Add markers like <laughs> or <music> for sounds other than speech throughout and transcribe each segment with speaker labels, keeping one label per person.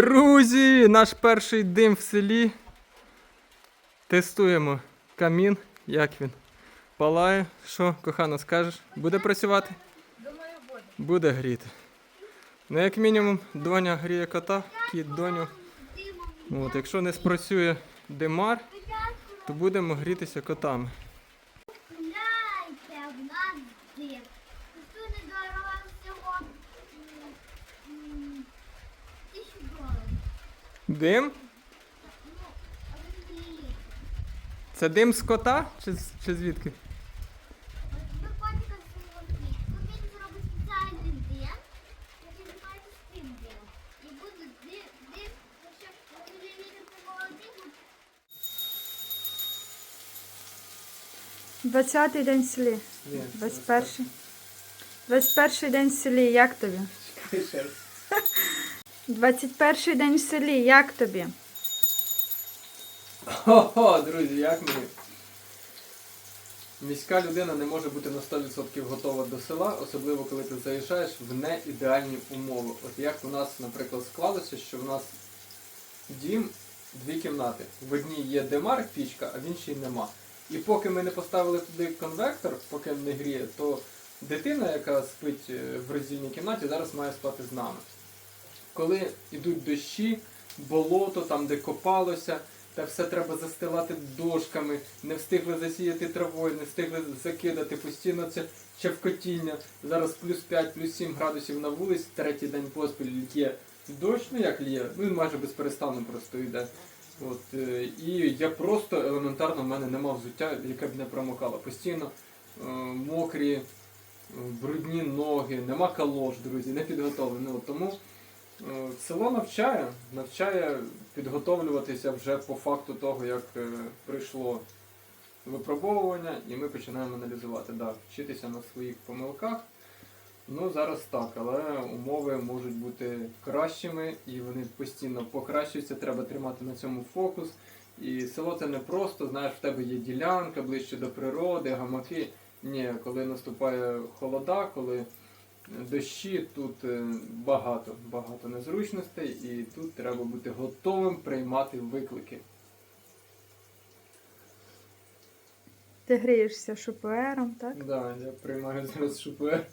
Speaker 1: Друзі, наш перший дим в селі. Тестуємо камін, як він палає. Що, кохано, скажеш? Буде працювати?
Speaker 2: Думаю, буде.
Speaker 1: Буде гріти. Ну, як мінімум, доня гріє кота, кіт доню. От, якщо не спрацює димар, то будемо грітися котами.
Speaker 2: Гляньте, в нас дим. Тут недорого всього м, м, тисячу доларів.
Speaker 1: Дим? Це дим з кота чи, чи звідки?
Speaker 2: Ви котика зробити. Він зробить спеціальний дим, який називається спін дим. І буде дим, дим, якщо мілілітр такого диму,
Speaker 3: 20-й день в селі. 21-й. 21-й день в селі, як тобі? 21-й день в селі, як тобі?
Speaker 1: Хо-хо, друзі, як мені? Міська людина не може бути на 100% готова до села, особливо коли ти заїжджаєш в неідеальні умови. От як у нас, наприклад, склалося, що в нас дім дві кімнати. В одній є демар, пічка, а в іншій нема. І поки ми не поставили туди конвектор, поки не гріє, то дитина, яка спить е, в роздільній кімнаті, зараз має спати з нами. Коли йдуть дощі, болото, там де копалося, та все треба застилати дошками, не встигли засіяти травою, не встигли закидати постійно це чавкотіння. Зараз плюс 5, плюс 7 градусів на вулиці, третій день поспіль лє дощ, ну як лє, ну він майже без перестану просто йде. От, е, і я просто елементарно в мене нема взуття, яке б не промокало. Постійно е, мокрі, е, брудні ноги, нема калош, друзі, не підготовлені. От, тому Село навчає, навчає підготовлюватися вже по факту того, як е, прийшло випробовування, і ми починаємо аналізувати. Да, вчитися на своїх помилках. Ну, зараз так, але умови можуть бути кращими і вони постійно покращуються, треба тримати на цьому фокус. І село це не просто, знаєш, в тебе є ділянка ближче до природи, гамаки. Ні, коли наступає холода, коли дощі, тут е, багато, багато незручностей, і тут треба бути готовим приймати виклики.
Speaker 3: Ти грієшся шуплером, так?
Speaker 1: Да, я приймаю зараз ШПР.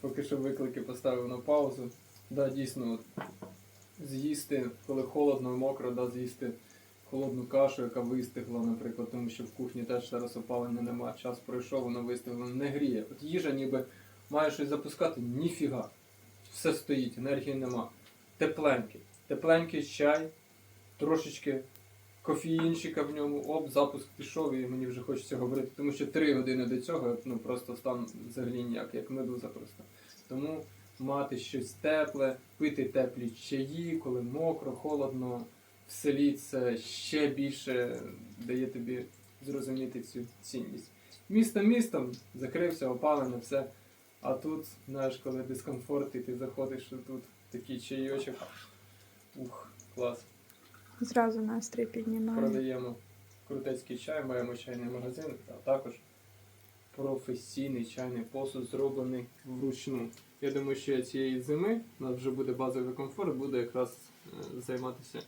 Speaker 1: Поки що виклики поставив на паузу. Да, дійсно, от, з'їсти, коли холодно, мокро, да, з'їсти холодну кашу, яка вистигла, наприклад, тому що в кухні теж зараз опалення нема. Час пройшов, воно вистигло, не гріє. От їжа ніби має щось запускати, ніфіга. Все стоїть, енергії нема. Тепленький. Тепленький чай, трошечки кофеїнчика в ньому, оп, запуск пішов і мені вже хочеться говорити. Тому що три години до цього ну, просто стан взагалі ніяк, як медуза просто. Тому мати щось тепле, пити теплі чаї, коли мокро, холодно, в селі це ще більше дає тобі зрозуміти цю цінність. Місто містом, закрився, опалення, все. А тут, знаєш, коли дискомфорт, і ти заходиш, тут такий чайочок. Ух, клас.
Speaker 3: Зразу настрій піднімає.
Speaker 1: Продаємо крутецький чай, маємо чайний магазин, а також професійний чайний посуд, зроблений вручну. Я думаю, що цієї зими у нас вже буде базовий комфорт, буде якраз е, займатися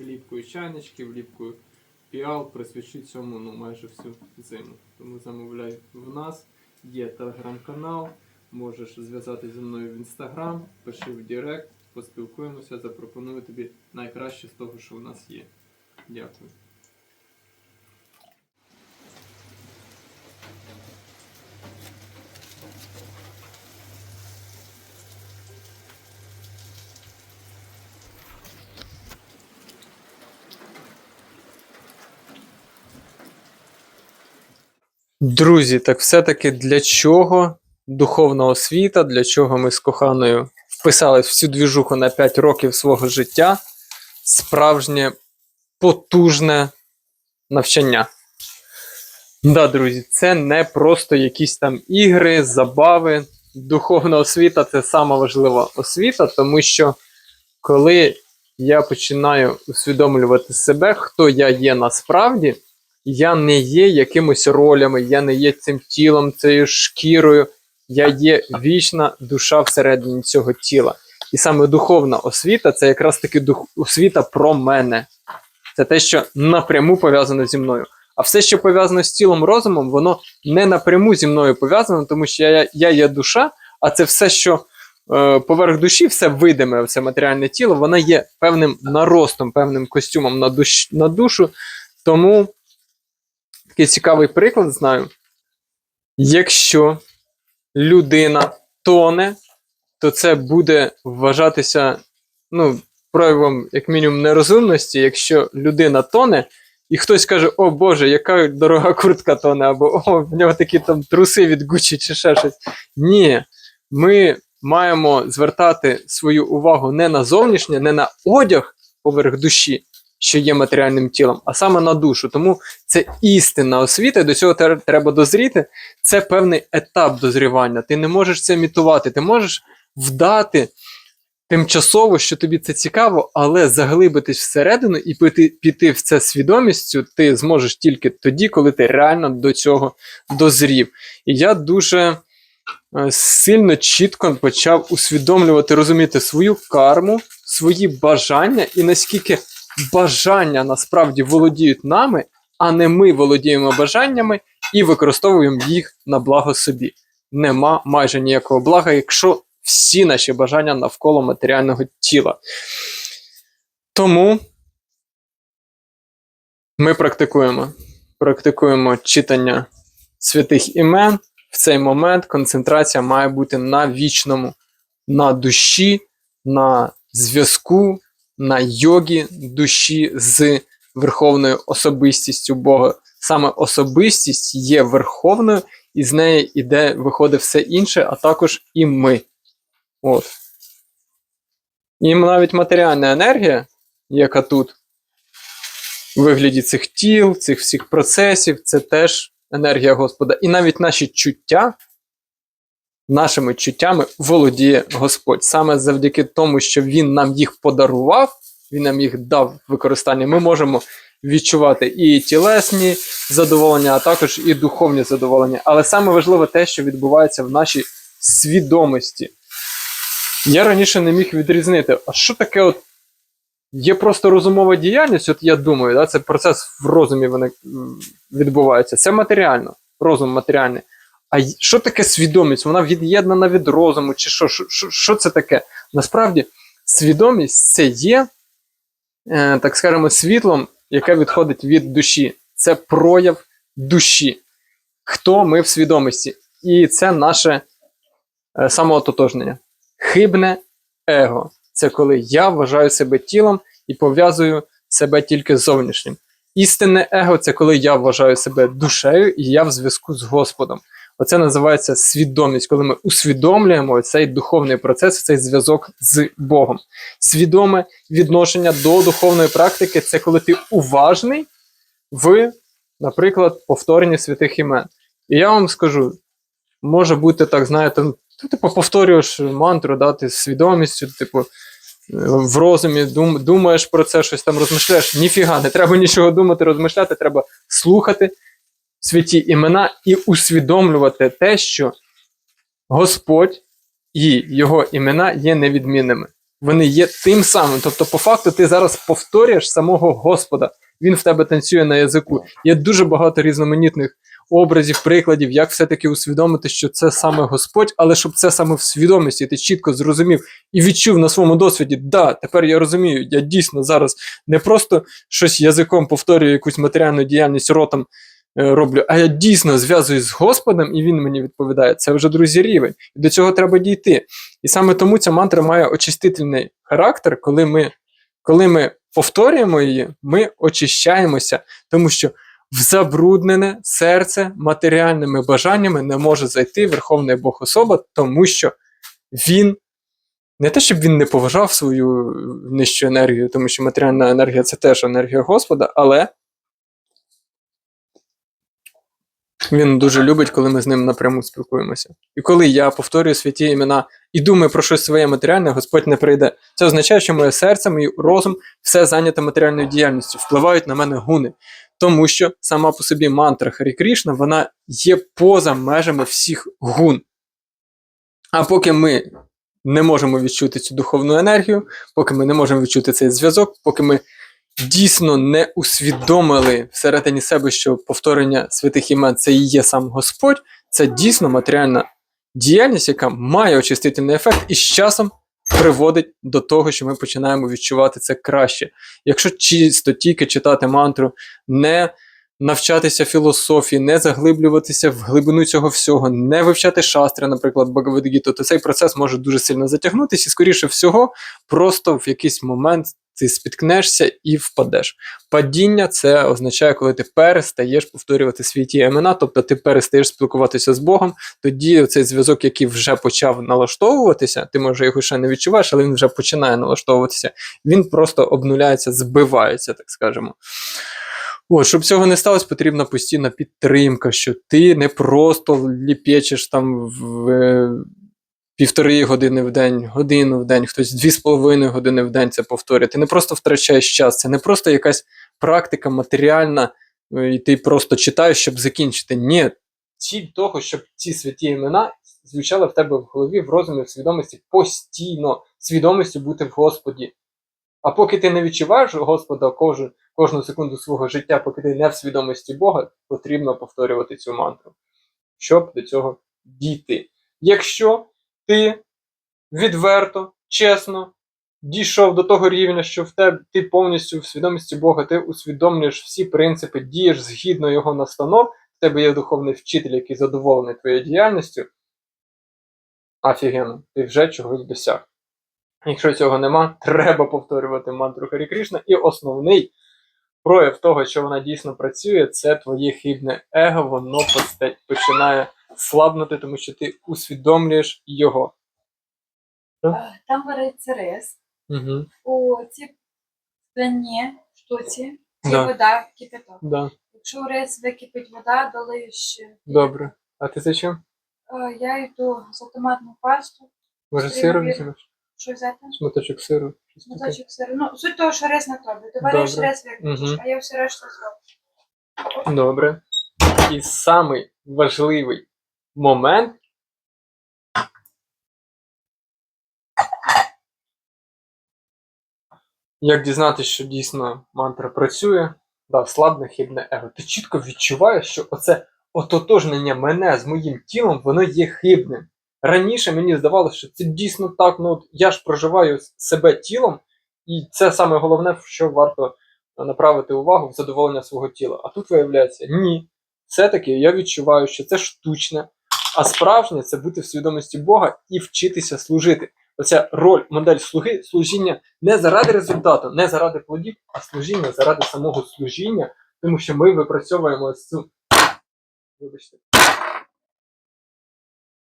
Speaker 1: ліпкою чайничків, ліпкою піал, присвячу цьому ну, майже всю зиму. Тому замовляй в нас. Є телеграм-канал, можеш зв'язатися зі мною в інстаграм, пиши в Директ, поспілкуємося, запропоную тобі найкраще з того, що у нас є. Дякую. Друзі, так все-таки для чого духовна освіта, для чого ми з коханою вписались в цю двіжуху на 5 років свого життя? Справжнє потужне навчання. Да, друзі, це не просто якісь там ігри, забави. Духовна освіта це сама важлива освіта, тому що коли я починаю усвідомлювати себе, хто я є насправді, я не є якимось ролями, я не є цим тілом, цією шкірою. Я є вічна душа всередині цього тіла. І саме духовна освіта це якраз таки дух, освіта про мене. Це те, що напряму пов'язано зі мною. А все, що пов'язано з тілом розумом, воно не напряму зі мною пов'язано, тому що я, я є душа, а це все, що е, поверх душі, все видиме, все матеріальне тіло, воно є певним наростом, певним костюмом на, душ, на душу. Тому такий цікавий приклад знаю. Якщо людина тоне, то це буде вважатися ну, проявом, як мінімум, нерозумності, якщо людина тоне, і хтось каже: О Боже, яка дорога куртка тоне, або о, в нього такі там труси від Гуччі чи ще щось. Ні, ми маємо звертати свою увагу не на зовнішнє, не на одяг поверх душі, що є матеріальним тілом, а саме на душу. Тому це істинна освіта, і до цього треба дозріти. Це певний етап дозрівання. Ти не можеш це імітувати, ти можеш вдати тимчасово, що тобі це цікаво, але заглибитись всередину і піти, піти в це свідомістю ти зможеш тільки тоді, коли ти реально до цього дозрів. І я дуже е, сильно чітко почав усвідомлювати, розуміти свою карму, свої бажання і наскільки бажання насправді володіють нами, а не ми володіємо бажаннями і використовуємо їх на благо собі. Нема майже ніякого блага, якщо всі наші бажання навколо матеріального тіла. Тому ми практикуємо. Практикуємо читання святих імен. В цей момент концентрація має бути на вічному, на душі, на зв'язку, на йогі душі з верховною особистістю Бога. Саме особистість є верховною, і з неї іде, виходить все інше, а також і ми. От. І навіть матеріальна енергія, яка тут, у вигляді цих тіл, цих всіх процесів, це теж енергія Господа. І навіть наші чуття, нашими чуттями володіє Господь. Саме завдяки тому, що Він нам їх подарував, Він нам їх дав використання, ми можемо відчувати і тілесні задоволення, а також і духовні задоволення. Але саме важливе те, що відбувається в нашій свідомості. Я раніше не міг відрізнити, а що таке от є просто розумова діяльність, от я думаю, да, це процес в розумі виник, відбувається. Це матеріально, розум матеріальний. А що таке свідомість? Вона від'єднана від розуму, чи що? Що, що, це таке? Насправді, свідомість це є, е, так скажемо, світлом, яке відходить від душі. Це прояв душі. Хто ми в свідомості? І це наше е, самоототожнення. Хибне его. Це коли я вважаю себе тілом і пов'язую себе тільки з зовнішнім. Істинне его це коли я вважаю себе душею і я в зв'язку з Господом. Оце називається свідомість, коли ми усвідомлюємо цей духовний процес, цей зв'язок з Богом. Свідоме відношення до духовної практики це коли ти уважний в, наприклад, повторенні святих імен. І я вам скажу, може бути так, знаєте, ну, ти типу повторюєш мантру, да, ти з свідомістю, типу, в розумі дум, думаєш про це, щось там розмишляєш. Ніфіга, не треба нічого думати, розмишляти, треба слухати святі імена і усвідомлювати те, що Господь і його імена є невідмінними. Вони є тим самим. Тобто, по факту, ти зараз повторюєш самого Господа. Він в тебе танцює на язику. Є дуже багато різноманітних образів, прикладів, як все-таки усвідомити, що це саме Господь, але щоб це саме в свідомості, ти чітко зрозумів і відчув на своєму досвіді, да, тепер я розумію, я дійсно зараз не просто щось язиком повторюю, якусь матеріальну діяльність ротом роблю, а я дійсно зв'язуюсь з Господом, і він мені відповідає. Це вже друзі рівень. І до цього треба дійти. І саме тому ця мантра має очистительний характер, коли ми, коли ми повторюємо її, ми очищаємося, тому що в забруднене серце матеріальними бажаннями не може зайти Верховний Бог особа, тому що він не те, щоб він не поважав свою нижчу енергію, тому що матеріальна енергія це теж енергія Господа, але він дуже любить, коли ми з ним напряму спілкуємося. І коли я повторюю святі імена і думаю про щось своє матеріальне, Господь не прийде. Це означає, що моє серце, мій розум, все зайняте матеріальною діяльністю, впливають на мене гуни. Тому що сама по собі мантра Харі Крішна, вона є поза межами всіх гун. А поки ми не можемо відчути цю духовну енергію, поки ми не можемо відчути цей зв'язок, поки ми дійсно не усвідомили всередині себе, що повторення святих імен це і є сам Господь, це дійсно матеріальна діяльність, яка має очистительний ефект і з часом приводить до того, що ми починаємо відчувати це краще. Якщо чисто тільки читати мантру, не навчатися філософії, не заглиблюватися в глибину цього всього, не вивчати шастри, наприклад, Багавадгіту, то цей процес може дуже сильно затягнутися, і, скоріше всього, просто в якийсь момент ти спіткнешся і впадеш. Падіння це означає, коли ти перестаєш повторювати святі імена, тобто ти перестаєш спілкуватися з Богом, тоді цей зв'язок, який вже почав налаштовуватися, ти може його ще не відчуваєш, але він вже починає налаштовуватися, він просто обнуляється, збивається, так скажемо. От, щоб цього не сталося, потрібна постійна підтримка, що ти не просто ліпечеш там в е, півтори години в день, годину в день, хтось дві з половиною години в день це повторює. Ти не просто втрачаєш час, це не просто якась практика матеріальна, е, і ти просто читаєш, щоб закінчити. Ні, ціль того, щоб ці святі імена звучали в тебе в голові, в розумі, в свідомості постійно, свідомістю бути в Господі. А поки ти не відчуваєш Господа кожну, кожну секунду свого життя, поки ти не в свідомості Бога, потрібно повторювати цю мантру, щоб до цього дійти. Якщо ти відверто, чесно дійшов до того рівня, що в тебе ти повністю в свідомості Бога, ти усвідомлюєш всі принципи, дієш згідно його настанов, в тебе є духовний вчитель, який задоволений твоєю діяльністю. Офігенно, ти вже чогось досяг. Якщо цього нема, треба повторювати мантру Харі Кришна. І основний прояв того, що вона дійсно працює, це твоє хибне его, воно починає слабнути, тому що ти усвідомлюєш його.
Speaker 3: Е, Там вариться рис.
Speaker 1: Угу.
Speaker 3: У цій скляні штуці є
Speaker 1: Да.
Speaker 3: вода, кипяток.
Speaker 1: Да,
Speaker 3: Якщо у рис википить вода, долию ще.
Speaker 1: добре. А ти за чим?
Speaker 3: Е, Я йду за томатну пасту.
Speaker 1: Може
Speaker 3: сиру
Speaker 1: візьмеш?
Speaker 3: Що взяти?
Speaker 1: Шматочок сиру. щось таке?
Speaker 3: Моточок сиру. Ну, суть того, що рис на тобі. Ти вариш
Speaker 1: Добре.
Speaker 3: рис виключиш,
Speaker 1: Мгм.
Speaker 3: а я все решта зроблю.
Speaker 1: Добре. І самий важливий момент. Як дізнатися, що дійсно мантра працює, да, слабне хибне его. Ти чітко відчуваєш, що оце ототожнення мене з моїм тілом, воно є хибним. Раніше мені здавалося, що це дійсно так, ну от я ж проживаю себе тілом, і це саме головне, що варто направити увагу в задоволення свого тіла. А тут виявляється, ні. Все-таки я відчуваю, що це штучне, а справжнє це бути в свідомості Бога і вчитися служити. Оця роль, модель слуги, служіння не заради результату, не заради плодів, а служіння заради самого служіння, тому що ми випрацьовуємо цю. Вибачте.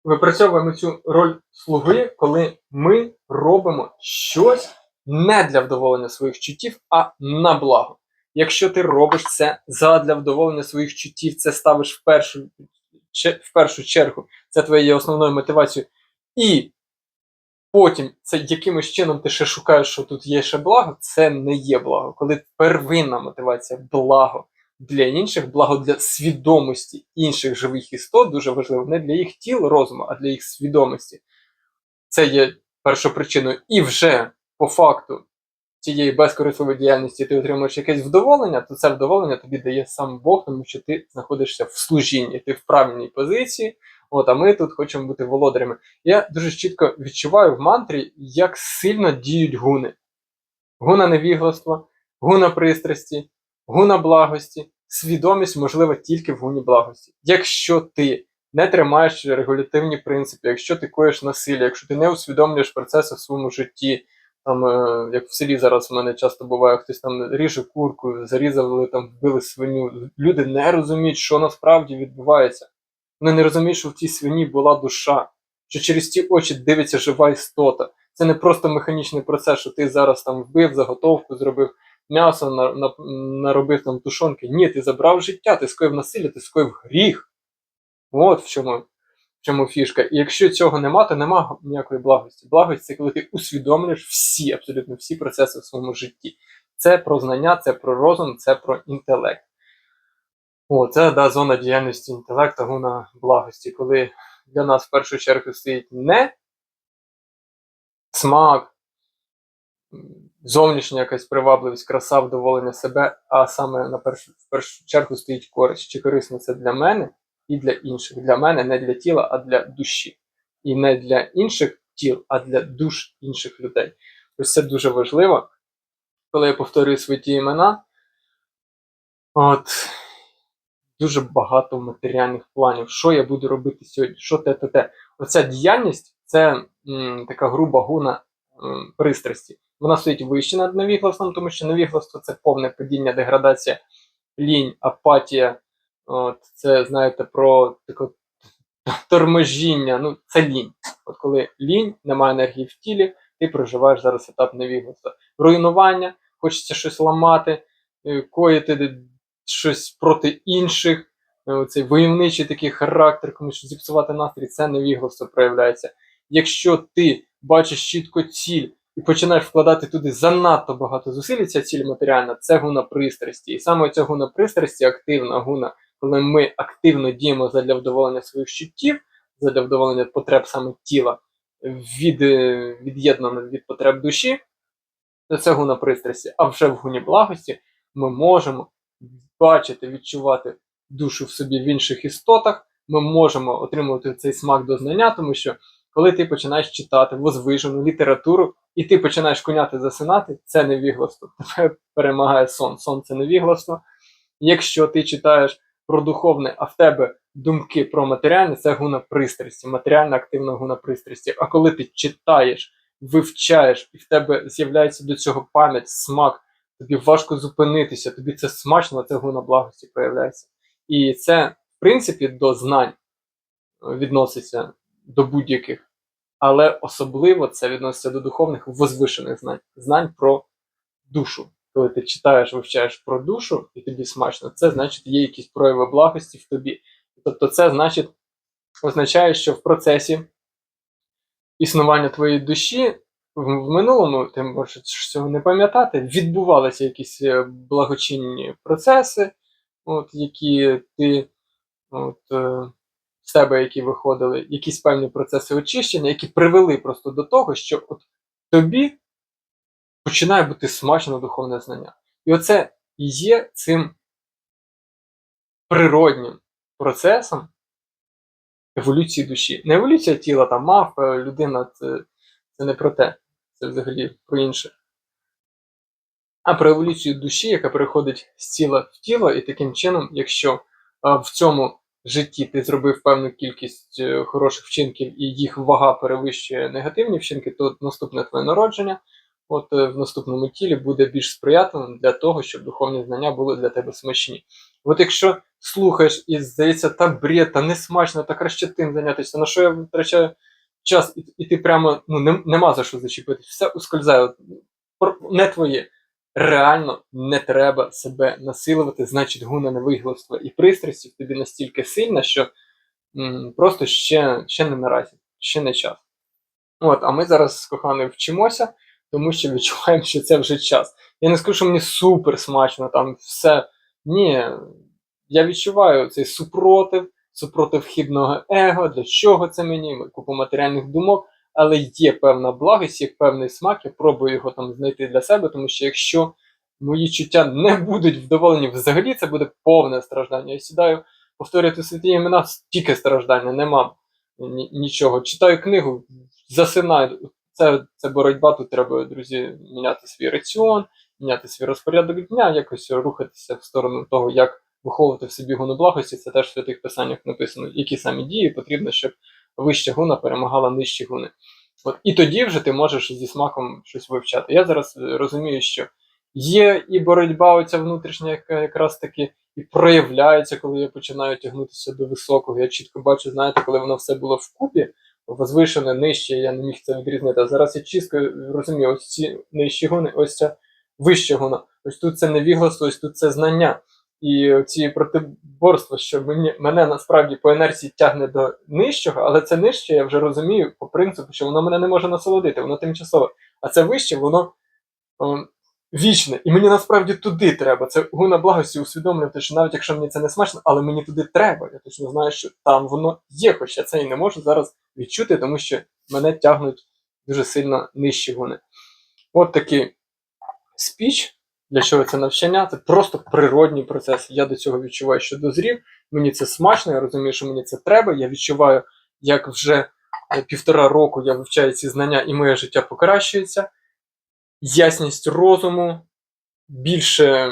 Speaker 1: Випрацьовуємо цю роль слуги, коли ми робимо щось не для вдоволення своїх чуттів, а на благо. Якщо ти робиш це задля вдоволення своїх чуттів, це ставиш в першу, в першу чергу, це твоєю основною мотивацією, і потім це якимось чином ти ще шукаєш, що тут є ще благо, це не є благо. Коли первинна мотивація благо для інших, благо для свідомості інших живих істот, дуже важливо, не для їх тіл розуму, а для їх свідомості. Це є першопричиною. І вже по факту цієї безкорисливої діяльності ти отримуєш якесь вдоволення, то це вдоволення тобі дає сам Бог, тому що ти знаходишся в служінні, ти в правильній позиції. От, а ми тут хочемо бути володарями. Я дуже чітко відчуваю в мантрі, як сильно діють гуни. Гуна невігластва, гуна пристрасті, гуна благості. Свідомість можлива тільки в гуні благості. Якщо ти не тримаєш регулятивні принципи, якщо ти коїш насилля, якщо ти не усвідомлюєш процеси в своєму житті, там, е, як в селі зараз у мене часто буває, хтось там ріже курку, зарізали, там вбили свиню. Люди не розуміють, що насправді відбувається. Вони не розуміють, що в тій свині була душа, що через ті очі дивиться жива істота. Це не просто механічний процес, що ти зараз там вбив, заготовку зробив, м'ясо на, на, наробив там тушонки. Ні, ти забрав життя, ти скоїв насилля, ти скоїв гріх. От в чому, в чому фішка. І якщо цього нема, то нема ніякої благості. Благость це коли ти усвідомлюєш всі, абсолютно всі процеси в своєму житті. Це про знання, це про розум, це про інтелект. О, це да, зона діяльності інтелекту, гуна благості, коли для нас в першу чергу стоїть не смак, зовнішня якась привабливість, краса, вдоволення себе, а саме на першу, в першу чергу стоїть користь. Чи корисно це для мене і для інших. Для мене не для тіла, а для душі. І не для інших тіл, а для душ інших людей. Ось це дуже важливо. Коли я повторюю свої ті імена, от дуже багато матеріальних планів. Що я буду робити сьогодні? Що те, те, те. Оця діяльність це м, така груба гуна м, пристрасті. Вона стоїть вище над невіглаством, тому що невігластво це повне падіння, деградація, лінь, апатія. От, це, знаєте, про таке торможіння. Ну, це лінь. От коли лінь, немає енергії в тілі, ти проживаєш зараз етап невігластва. Руйнування, хочеться щось ламати, е, коїти щось проти інших. е, Цей войовничий такий характер, комусь зіпсувати настрій, це невігластво проявляється. Якщо ти бачиш чітко ціль і починаєш вкладати туди занадто багато зусиль, ця ціль матеріальна, це гуна пристрасті. І саме ця гуна пристрасті, активна гуна, коли ми активно діємо задля вдоволення своїх чуттів, задля вдоволення потреб саме тіла, від, е, від'єднано від потреб душі, то це гуна пристрасті. А вже в гуні благості ми можемо бачити, відчувати душу в собі в інших істотах. Ми можемо отримувати цей смак до знання, тому що коли ти починаєш читати возвижену літературу, і ти починаєш коняти засинати, це невігластво. <laughs> Тебе перемагає сон. Сон це невігластво. Якщо ти читаєш про духовне, а в тебе думки про матеріальне, це гуна пристрасті, матеріальна активна гуна пристрасті. А коли ти читаєш, вивчаєш, і в тебе з'являється до цього пам'ять, смак, тобі важко зупинитися, тобі це смачно, це гуна благості появляється. І це, в принципі, до знань відноситься до будь-яких, але особливо це відноситься до духовних возвишених знань, знань про душу. Коли ти читаєш, вивчаєш про душу, і тобі смачно, це значить є якісь прояви благості в тобі. Тобто, це значить означає, що в процесі існування твоєї душі в, минулому, ти можеш цього не пам'ятати, відбувалися якісь е, благочинні процеси, от, які ти от, е, з тебе, які виходили, якісь певні процеси очищення, які привели просто до того, що от тобі починає бути смачно духовне знання. І оце є цим природнім процесом еволюції душі. Не еволюція тіла, там мав, людина це, це не про те, це взагалі про інше. А про еволюцію душі, яка переходить з тіла в тіло, і таким чином, якщо в цьому житті ти зробив певну кількість е, хороших вчинків і їх вага перевищує негативні вчинки, то наступне твоє народження, от е, в наступному тілі буде більш сприятливим для того, щоб духовні знання були для тебе смачні. От якщо слухаєш і здається, та бред, та не смачно, та краще тим зайнятися, на що я витрачаю час, і, і ти прямо ну, не, нема за що зачепитись, все ускользає, не твоє. Реально не треба себе насилувати, значить гуна невигластва і пристрасті в тобі настільки сильна, що м, просто ще, ще не наразі, ще не час. От, а ми зараз з коханою вчимося, тому що відчуваємо, що це вже час. Я не скажу, що мені супер смачно, там все. Ні, я відчуваю цей супротив, супротив хибного его, для чого це мені, купу матеріальних думок, але є певна благість, є певний смак, я пробую його там знайти для себе, тому що якщо мої чуття не будуть вдоволені, взагалі це буде повне страждання. Я сідаю повторювати святі імена, тільки страждання, нема ні- нічого. Читаю книгу, засинаю. Це, це боротьба, тут треба, друзі, міняти свій раціон, міняти свій розпорядок дня, якось рухатися в сторону того, як виховувати в собі гуну благості. Це теж в святих писаннях написано, які самі дії потрібно, щоб вища гуна перемагала нижчі гуни. От і тоді вже ти можеш зі смаком щось вивчати. Я зараз е, розумію, що є і боротьба, оця внутрішня, яка якраз таки і проявляється, коли я починаю тягнутися до високого. Я чітко бачу, знаєте, коли воно все було вкупі, возвишене, нижче, я не міг це відрізнити. А зараз я чітко розумію, ось ці нижчі гуни, ось ця вища гуна. Ось тут це невігластво, ось тут це знання. І ці протиборства, що мені, мене насправді по інерції тягне до нижчого, але це нижче, я вже розумію по принципу, що воно мене не може насолодити, воно тимчасове. А це вище, воно о, вічне. І мені насправді туди треба. Це гуна благості усвідомлювати, що навіть якщо мені це не смачно, але мені туди треба. Я точно знаю, що там воно є, хоч я це і не можу зараз відчути, тому що мене тягнуть дуже сильно нижчі гуни. От такий спіч. Для чого це навчання? Це просто природній процес. Я до цього відчуваю, що дозрів. Мені це смачно, я розумію, що мені це треба. Я відчуваю, як вже е, півтора року я вивчаю ці знання, і моє життя покращується. Ясність розуму, більше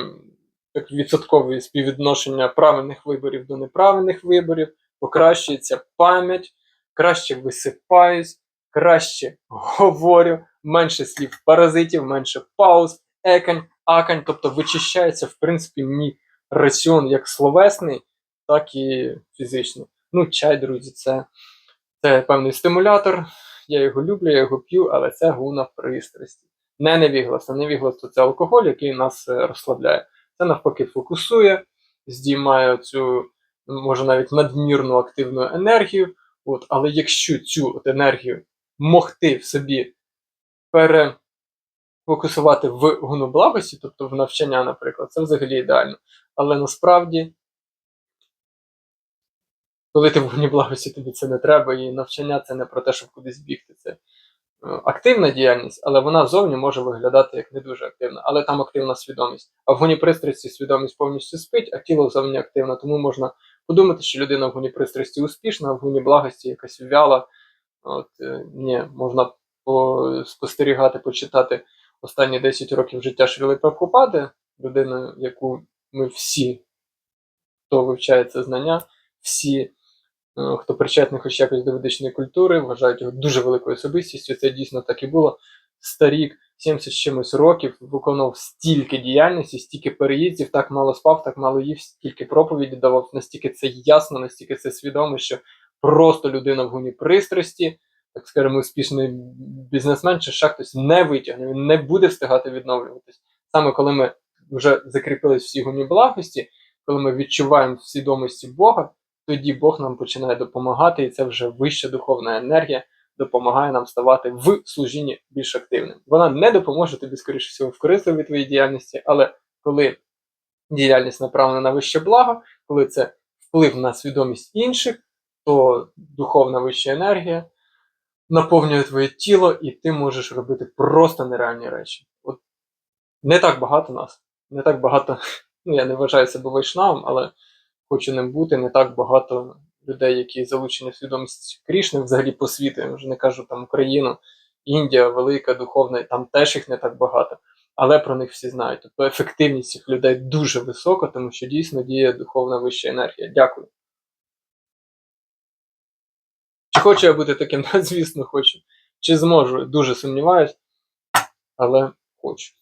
Speaker 1: так, відсоткове співвідношення правильних виборів до неправильних виборів, покращується пам'ять, краще висипаюсь, краще говорю, менше слів паразитів, менше пауз, екань, акань, тобто вичищається, в принципі, мій раціон як словесний, так і фізичний. Ну, чай, друзі, це, це певний стимулятор. Я його люблю, я його п'ю, але це гуна пристрасті. Не невігласно. Невігластво це алкоголь, який нас е, розслабляє. Це навпаки фокусує, здіймає цю, може навіть надмірну активну енергію. От, але якщо цю от енергію могти в собі перефокусувати в гуноблагості, тобто в навчання, наприклад, це взагалі ідеально. Але насправді, коли ти в гуноблагості, тобі це не треба, і навчання це не про те, щоб кудись бігти. Це е, активна діяльність, але вона зовні може виглядати як не дуже активна, але там активна свідомість. А в гуні пристрасті свідомість повністю спить, а тіло зовні активне, тому можна подумати, що людина в гуні пристрасті успішна, в гуні благості якась вяла. От, е, ні, можна по- спостерігати, почитати останні 10 років життя Шріли Прабхупади, людину, яку ми всі, хто вивчає це знання, всі, е, хто причетний хоч якось до ведичної культури, вважають його дуже великою особистістю. Це дійсно так і було. Старік, 70 з чимось років, виконував стільки діяльності, стільки переїздів, так мало спав, так мало їв, стільки проповіді давав, настільки це ясно, настільки це свідомо, що просто людина в гуні пристрасті, так скажемо, успішний бізнесмен чи ще хтось не витягне, він не буде встигати відновлюватись. Саме коли ми вже закріпились всі гуні благості, коли ми відчуваємо в свідомості Бога, тоді Бог нам починає допомагати, і це вже вища духовна енергія допомагає нам ставати в служінні більш активним. Вона не допоможе тобі, скоріше всього, в корисливій твоїй діяльності, але коли діяльність направлена на вище благо, коли це вплив на свідомість інших, то духовна вища енергія наповнює твоє тіло, і ти можеш робити просто нереальні речі. От не так багато нас, не так багато. <laughs> Ну, я не вважаю себе вайшнавом, але хочу ним бути. Не так багато людей, які залучені в свідомість Крішни, взагалі по світу. Я вже не кажу там Україну, Індія, велика, духовна, там теж їх не так багато. Але про них всі знають. Тобто ефективність цих людей дуже висока, тому що дійсно діє духовна вища енергія. Дякую. Хочу я бути таким? <laughs> Звісно, хочу. Чи зможу? Дуже сумніваюсь, але хочу.